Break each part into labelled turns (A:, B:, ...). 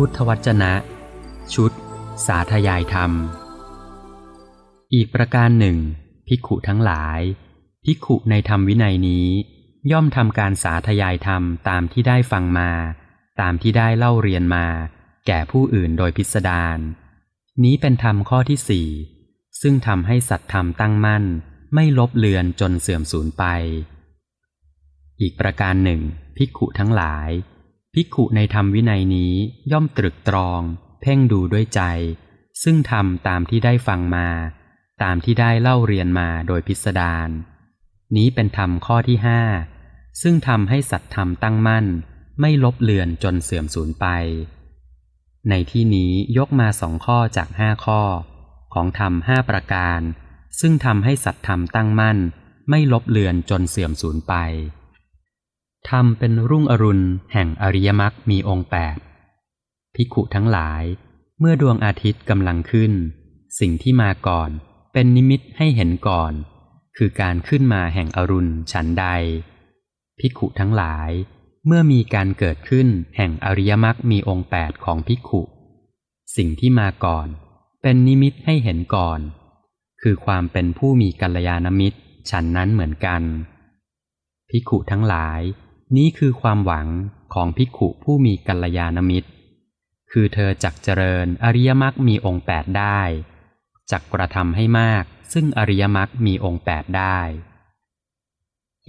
A: พุทธวจนะ ชุด สาธยายธรรม อีกประการหนึ่ง ภิกขุทั้งหลาย ภิกขุในธรรมวินัยนี้ ย่อมทำการสาธยายธรรมตามที่ได้ฟังมา ตามที่ได้เล่าเรียนมา แก่ผู้อื่นโดยพิสดารนี้เป็นธรรมข้อที่สี่ซึ่งทำให้สัตธรรมตั้งมั่น ไม่ลบเลือนจนเสื่อมสูญไป อีกประการหนึ่ง ภิกขุทั้งหลาย ภิกขุในธรรมวินัยนี้ย่อมตรึกตรอง เพ่งดูด้วยใจ ซึ่งทำตามที่ได้ฟังมา ตามที่ได้เล่าเรียนมาโดยพิสดารนี้เป็นธรรมข้อที่ห้าซึ่งทำให้สัตธรรมตั้งมั่น ไม่ลบเลือนจนเสื่อมสูญไป ในที่นี้ยกมาสองข้อจากห้าข้อ ของธรรมห้าประการ ซึ่งทำให้สัตธรรมตั้งมั่น ไม่ลบเลือนจนเสื่อมสูญไป ธรรมเป็นรุ่งอรุณแห่งอริยมรรคมีองค์แปดภิกุทั้งหลาย เมื่อดวงอาทิตย์กำลังขึ้น สิ่งที่มาก่อนเป็นนิมิตให้เห็นก่อน คือการขึ้นมาแห่งอรุณฉันใดภิกุทั้งหลาย เมื่อมีการเกิดขึ้นแห่งอริยมรรคมีองค์แปดของภิกุสิ่งที่มาก่อน เป็นนิมิตให้เห็นก่อน คือความเป็นผู้มีกัลยาณมิตรฉันนั้นเหมือนกันภิกุทั้งหลาย นี้คือความหวังของภิกขุผู้มีกัลยาณมิตร คือเธอจักเจริญอริยมรรคมีองค์แปดได้ จักกระทำให้มาก ซึ่งอริยมรรคมีองค์แปดได้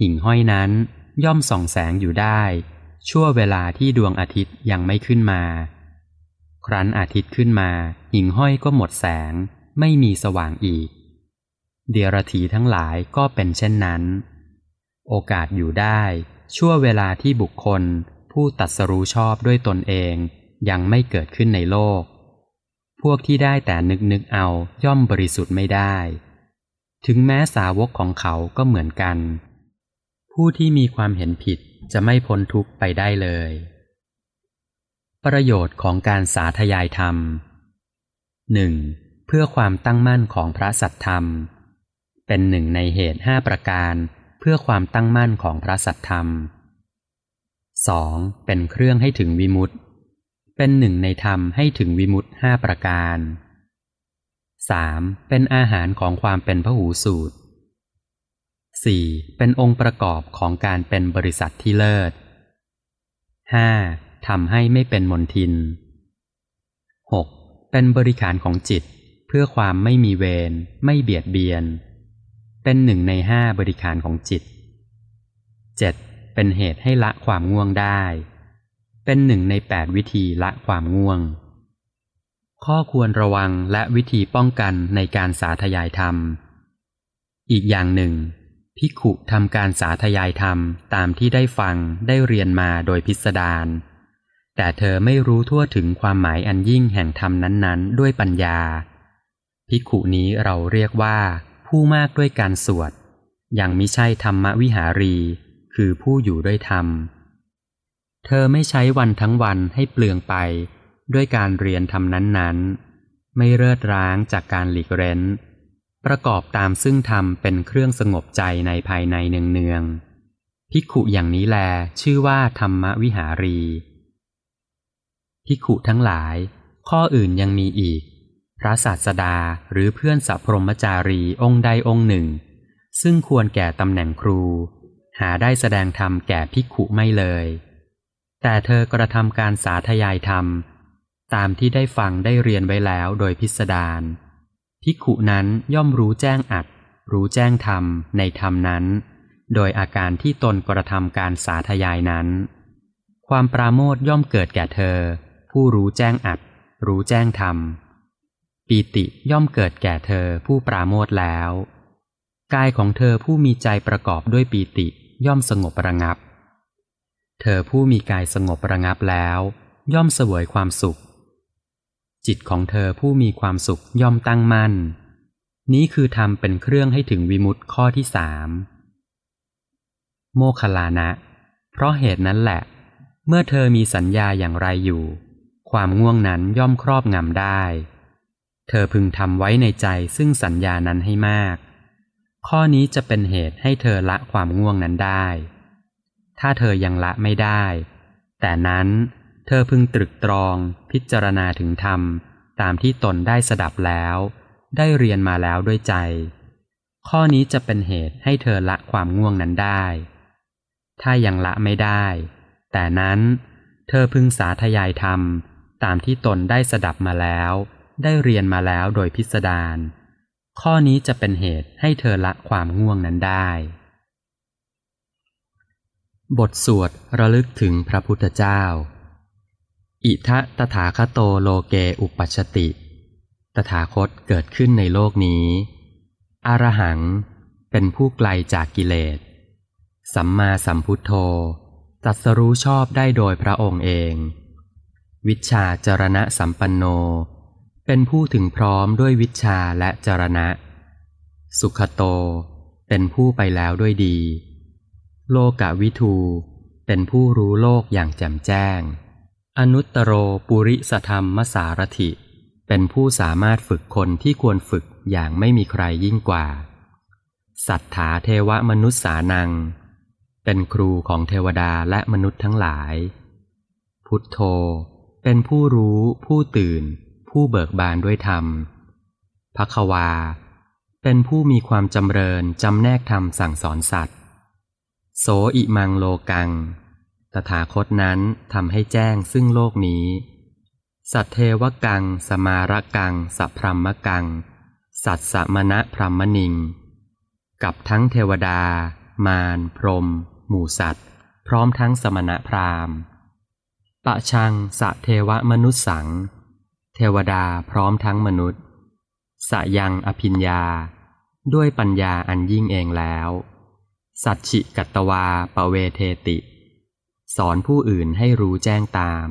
A: หิ่งห้อยนั้นย่อมส่องแสงอยู่ได้ ชั่วเวลาที่ดวงอาทิตย์ยังไม่ขึ้นมา ครั้นอาทิตย์ขึ้นมา หิ่งห้อยก็หมดแสง ไม่มีสว่างอีก เดียรถีทั้งหลายก็เป็นเช่นนั้น โอกาสอยู่ได้ ชั่วเวลาที่บุคคล ผู้ตัดสรู้ชอบด้วยตนเอง ยังไม่เกิดขึ้นในโลก พวกที่ได้แต่นึกนึกเอาย่อมบริสุทธิ์ไม่ได้ ถึงแม้สาวกของเขาก็เหมือนกัน ผู้ที่มีความเห็นผิดจะไม่พ้นทุกข์ไปได้เลย ประโยชน์ของการสาธยายธรรมหนึ่งเพื่อความตั้งมั่นของพระสัทธรรม เป็นหนึ่งในเหตุห้าประการ พื่อความตั้งมั่นของพระสัทธรรม 2. เป็นเครื่องให้ถึงวิมุตติ เป็นหนึ่งในธรรมให้ถึงวิมุตติห้าประการ 3. เป็นอาหารของความเป็นพหูสูตร 4. เป็นองค์ประกอบของการเป็นบริษัทที่เลิศ 5. ทำให้ไม่เป็นมนทิน 6. เป็นบริขารของจิต เพื่อความไม่มีเวรไม่เบียดเบียน เป็นหนึ่งในห้าบริขารของจิต 7. เป็นเหตุให้ละความง่วงได้ เป็นหนึ่งในแปดวิธีละความง่วง ข้อควรระวังและวิธีป้องกันในการสาธยายธรรม อีกอย่างหนึ่งภิขุทำการสาธยายธรรมตามที่ได้ฟังได้เรียนมาโดยพิสดารแต่เธอไม่รู้ทั่วถึงความหมายอันยิ่งแห่งธรรมนั้นๆ ด้วยปัญญาภิขุนี้เราเรียกว่า ผู้มากด้วยการสวดยังมิใช่ธรรมวิหารี คือผู้อยู่ด้วยธรรม เธอไม่ใช้วันทั้งวันให้เปลืองไป ด้วยการเรียนธรรมนั้นๆ ไม่เลิดร้างจากการหลีกเร้น ประกอบตามซึ่งธรรมเป็นเครื่องสงบใจในภายในเนืองๆภิกขุอย่างนี้แลชื่อว่าธรรมวิหารีภิกขุทั้งหลาย ข้ออื่นยังมีอีก พระศาสดาหรือเพื่อนสัพพรมจารีองค์ใดองค์หนึ่ง ซึ่งควรแก่ตำแหน่งครู หาได้แสดงธรรมแก่ภิกขุไม่เลย แต่เธอกระทำการสาธยายธรรม ตามที่ได้ฟังได้เรียนไว้แล้วโดยพิสดารภิกขุนั้นย่อมรู้แจ้งอัด รู้แจ้งธรรมในธรรมนั้น โดยอาการที่ตนกระทำการสาธยายนั้น ความปราโมทย่อมเกิดแก่เธอ ผู้รู้แจ้งอัด รู้แจ้งธรรม ปีติย่อมเกิดแก่เธอผู้ปราโมทแล้ว กายของเธอผู้มีใจประกอบด้วยปีติย่อมสงบระงับ เธอผู้มีกายสงบระงับแล้ว ย่อมเสวยความสุข จิตของเธอผู้มีความสุขย่อมตั้งมั่น นี้คือทำเป็นเครื่องให้ถึงวิมุตติข้อที่สามโมคลานะ เพราะเหตุนั้นแหละ เมื่อเธอมีสัญญาอย่างไรอยู่ ความง่วงนั้นย่อมครอบงำได้ เธอพึงทำไว้ในใจซึ่งสัญญานั้นให้มาก ข้อนี้จะเป็นเหตุให้เธอละความง่วงนั้นได้ ถ้าเธอยังละไม่ได้ แต่นั้นเธอพึงตรึกตรองพิจารณาถึงธรรม ตามที่ตนได้สดับแล้ว ได้เรียนมาแล้วด้วยใจ ข้อนี้จะเป็นเหตุให้เธอละความง่วงนั้นได้ ถ้ายังละไม่ได้ แต่นั้นเธอพึงสาธยายธรรม ตามที่ตนได้สดับมาแล้ว ได้เรียนมาแล้วโดยพิสดารข้อนี้จะเป็นเหตุให้เธอละความง่วงนั้นได้ บทสวดระลึกถึงพระพุทธเจ้า อิทะตถาคโตโลเกอุปัชติ ตถาคตเกิดขึ้นในโลกนี้ อรหังเป็นผู้ไกลจากกิเลส สัมมาสัมพุทโธตัสรู้ชอบได้โดยพระองค์เอง วิชาจรณะสัมปันโน เป็นผู้ถึงพร้อมด้วยวิชาและจรณะ สุขโต เป็นผู้ไปแล้วด้วยดี โลกวิทู เป็นผู้รู้โลกอย่างแจ่มแจ้ง อนุตตโรปุริสธรรมมสารถิ เป็นผู้สามารถฝึกคนที่ควรฝึกอย่างไม่มีใครยิ่งกว่า สัทธาเทวมนุษย์สานัง เป็นครูของเทวดาและมนุษย์ทั้งหลาย พุทโธ เป็นผู้รู้ผู้ตื่น ผู้เบิกบานด้วยธรรมภควา เป็นผู้มีความจำเริญจำแนกธรรมสั่งสอนสัตว์ โสอิมังโลกัง ตถาคตนั้นทำให้แจ้งซึ่งโลกนี้ สัตเทวกัง สมารกัง สัพพรมกัง สัตสมณะพรหมนิง กับทั้งเทวดา มารพรหมหมู่สัตว์ พร้อมทั้งสมณะพราหมณ์ปะชังสะเทวมนุษสัง เทวดาพร้อมทั้งมนุษย์ สยังอภิญญา ด้วยปัญญาอันยิ่งเองแล้ว สัจฉิกัตตวาปเวเทติ สอนผู้อื่นให้รู้แจ้งตาม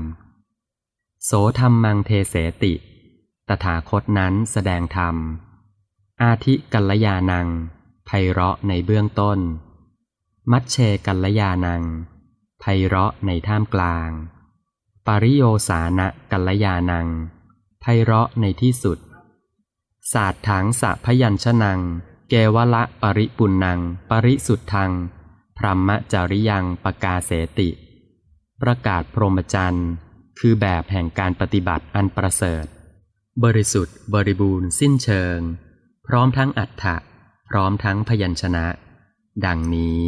A: โสธรรมมังเทเสติ ตถาคตนั้นแสดงธรรม อาทิกัลยานังไพเราะในเบื้องต้น มัชเชกัลยานังไพเราะในท่ามกลาง ปริโยสานะกัลยานัง ไพเราะในที่สุด ศาสตร์ถังสะพยัญชนัง เกวละปริปุนัง ปริสุทธัง พรหมจริยังปกาเสติ ประกาศพรหมจรรย์คือแบบแห่งการปฏิบัติอันประเสริฐ บริสุทธิ์บริบูรณ์สิ้นเชิง พร้อมทั้งอัฏฐะพร้อมทั้งพยัญชนะ ดังนี้